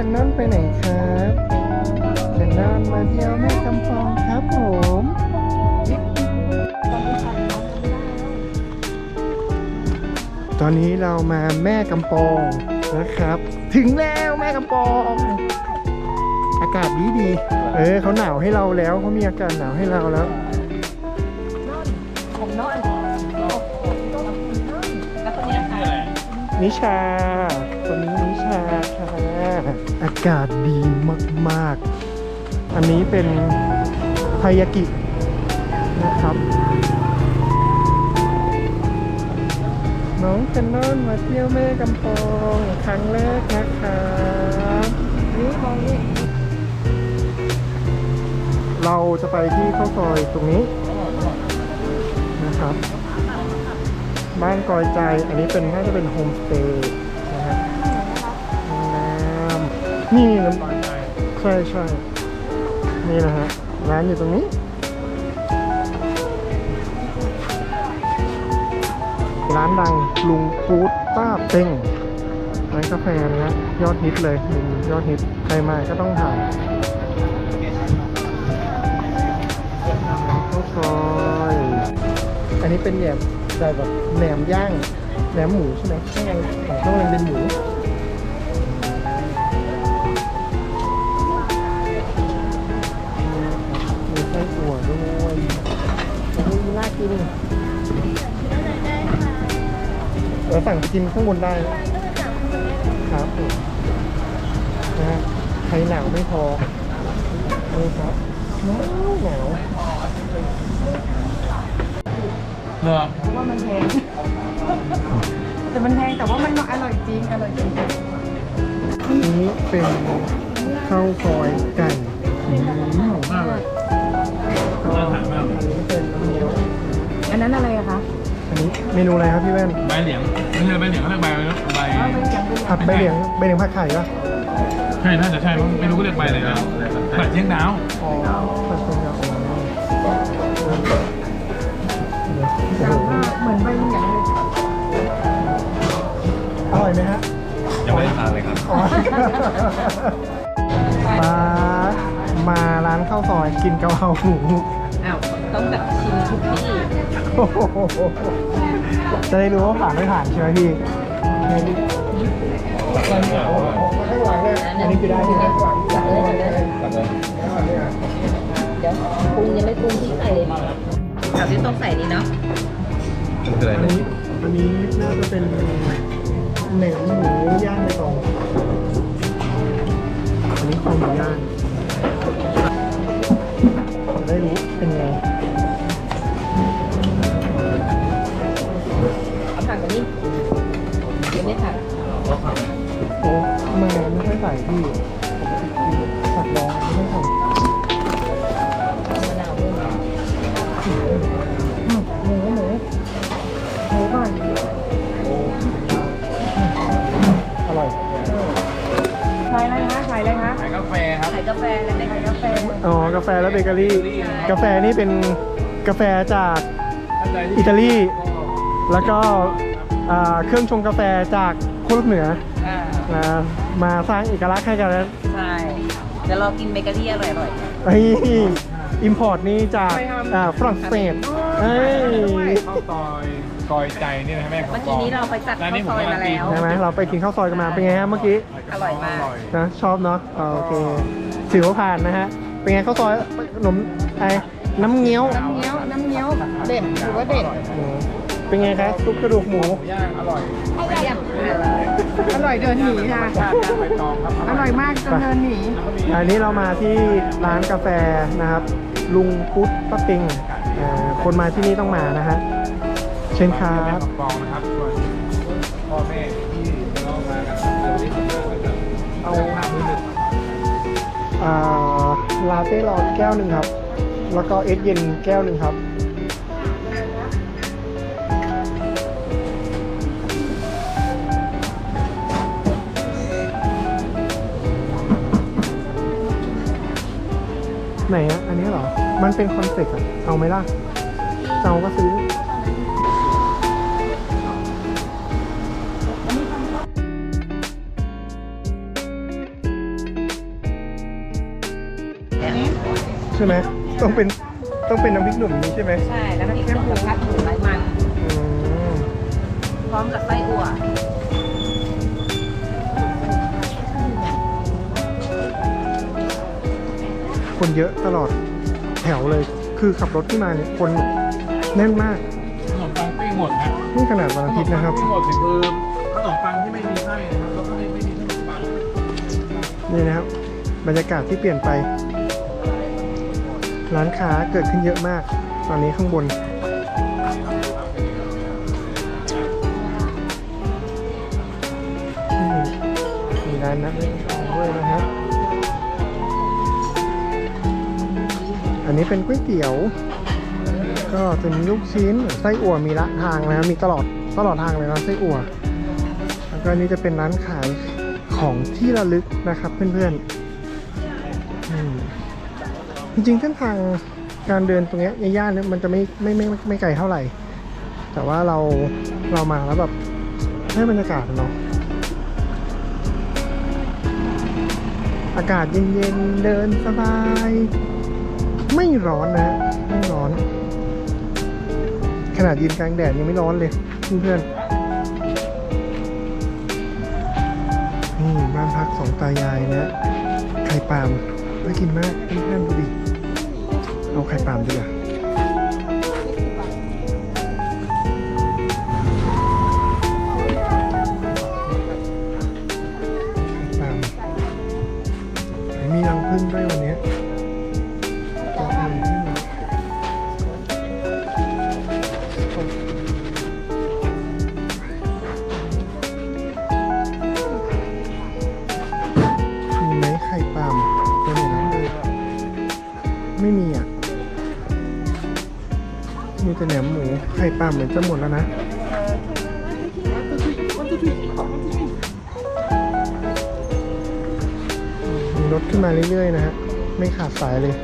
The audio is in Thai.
ไปไหนครับแคนนอนมาเที่ยวแม่กำปองครับผมตอนนี้เรามาแม่กำปองนะครับ ถึงแล้วแม่กำปอง อากาศดีดีๆเออเขาหนาวให้เราแล้วเขามีอากาศหนาวให้เราแล้วผมนอนแล้วคนนี้นะคะนิชา คนนี้นิชาค่ะ อากาศดีมาก ๆ อันนี้เป็นไทยากินะครับ น้องแคนนอนมาเที่ยวแม่กำปองครั้งแรกนะครับนี่มองนี่เราจะไปที่ข้าวซอยตรงนี้นะครับ บ้านกอยใจ อันนี้เป็นน่าจะเป็นโฮมสเตย์ นี่น้ำใช่ใช่นี่นะฮะร้านอยู่ตรงนี้ ร้านดังลุงฟูดป้าเป้งร้านกาแฟนะฮะยอดฮิตเลยยอดฮิตใครมาก็ต้องถ่ายข้าวซอยอันนี้เป็นแหนมแต่แบบแหนมย่างแหนมหมูใช่ไหมข้างในของข้างในเป็นหมู กินข้างบนได้นะครับผมนะฮะใครหนาวไม่พอนี่ครับหนาวหนาวเหรอเพราะว่ามันแพง แต่มันแพงแต่ว่ามันอร่อยจริง อร่อยจริงอันนี้เป็นข้าวซอยไก่อืมมากเลยก็อันนี้เป็นน้ำเงี้ยวอันนั้นอะไรอะคะอันนี้ เมนูอะไรครับพี่แว่นใบเหลียงไม่ใช่ใบเหลียงเขาเรียกใบอะไรนะใบผัดใบเหลียงใบเหลียงผัดไข่ปะใช่น่าจะใช่มั้งไม่รู้เขาเรียกใบอะไรนะผัดเชียงดาวอ๋อผัดเชียงดาวอ๋อโอ้โหเหมือนใบเหลียงเลยอร่อยไหมฮะยังไม่ได้ทานเลยครับอ๋อมามาร้านข้าวซอยกินกะเพราหมูอ้าวต้องแบบชิมทุกที่โอ้โห จะได้รู้ว่าผ่านไม่ผ่านใช่ไหมพี่ข้างหลังเลยอันนี้คือได้ที่ไหมจัดเลยจัดเลยเดี๋ยวปรุงยังไม่ปรุงที่ใส่เลยแถวที่ต้องใส่นี่เนาะคืออะไรอันนี้อันนี้น่าจะเป็นแหนมหมูย่างในกล่องอันนี้คอหมูย่างจะได้รู้เป็นไงาแฟและเบเกอรี่ กาแฟนี่เป็นกาแฟจากอิตาลี แล้วก็อ่าเครื่องชงกาแฟจากขั้วโลกเหนืออ่านะมาสร้างเอกลักษณ์ให้กันแล้วใช่เดี๋ยวรอกินเบเกอรี่อร่อยๆไอ้อิมพอร์ตนี่จากอ่าฝรั่งเศสเอ้ยข้าวซอยกอยใจนี่นะแม่ของเมื่อกี้นี้เราไปจัดข้าวซอยมาแล้วใช่ไหมเราไปกินข้าวซอยกันมาเป็นไงฮะเมื่อกี้อร่อยมากนะชอบเนาะอ่าโอเคถือว่าผ่านนะฮะ เป็นไงข้าวซอยขนมไอ้น้ำเงี้ยวน้ำเงี้ยว น้ำเงี้ยว เด็ดถือว่าเด็ดอืมเป็นไงครับซุปกระดูกหมูย่างอร่อยเยี่ยมอร่อยเดินหนีค่ะย่างใบตองครับอร่อยมากจนเดินหนี อันนี้เรามาที่ร้านกาแฟนะครับ ลุงพุทธป้าปิงอ่าคนมาที่นี่ต้องมานะฮะเชิญครัแม่บของปองนะครับส่วนพ่อแม่ที่เรามากันเดี๋ยวนี้ผมมากันเอาภาพมือหนึ่งอ่า ลาเต้ร้อนแก้วหนึ่งครับ แล้วก็เอสเย็นแก้วหนึ่งครับ ไหนอะอันนี้เหรอ มันเป็นคอนเซ็ปต์อะเอาไหมล่ะ เอาก็ซื้อ ช่ไหมต้องเป็นต้องเป็นน้ำพริกหนุ่มนี้ใช่ไหมใช่ แล้วก็อีกสองพัดหมูไร้มัน อืมพร้อมกับไส้อั่วคนเยอะตลอดแถวเลย คือขับรถขึ้นมาเนี่ยคนแน่นมากขนมปังปิ้งหมดนะนี่ขนาดวันอาทิตย์นะครับขมปังปิ้งหมดคือขนมปังที่ไม่มีไส้นะครับแล้วก็ไม่ไม่มีขนมปัง นี่นะครับบรรยากาศที่เปลี่ยนไป ร้านค้าเกิดขึ้นเยอะมาก ตอนนี้ข้างบน มีร้านนักเล่นด้วยนะฮะอันนี้เป็นก๋วยเตี๋ยว ก็จะมีลูกชิ้นไส้อั่วมีละทางนะครับมีตลอดตลอดทางเลยนะไส้อั่วแล้วก็นี้จะเป็นร้านขายของที่ระลึกนะครับเพื่อนๆ จริงๆเส้นทางการเดินตรงนี้ยในย่านเนี้ยมันจะไม่ไม่ไม่ไม่ไม่ไกลเท่าไหร่ แต่ว่าเราเรามาแล้วแบบได้บรรยากาศเนาะอากาศเย็นๆ เดินสบาย ไม่ร้อนนะ ไม่ร้อน ขนาดยืนกลางแดดยังไม่ร้อนเลยเพื่อนๆนี่บ้านพักสองตายายนะไข่ปาล์ม น่ากินมากเพื่อนๆดูดิ เอาไข่ปาล์มดีกว่าไข่ปาล์มมีรังพึ่งด้วยวันนี้ ปลาล์มเหมือนจะหมดแล้วนะมีรถขึ้นมาเรื่อยๆนะฮะไม่ขาดสายเลย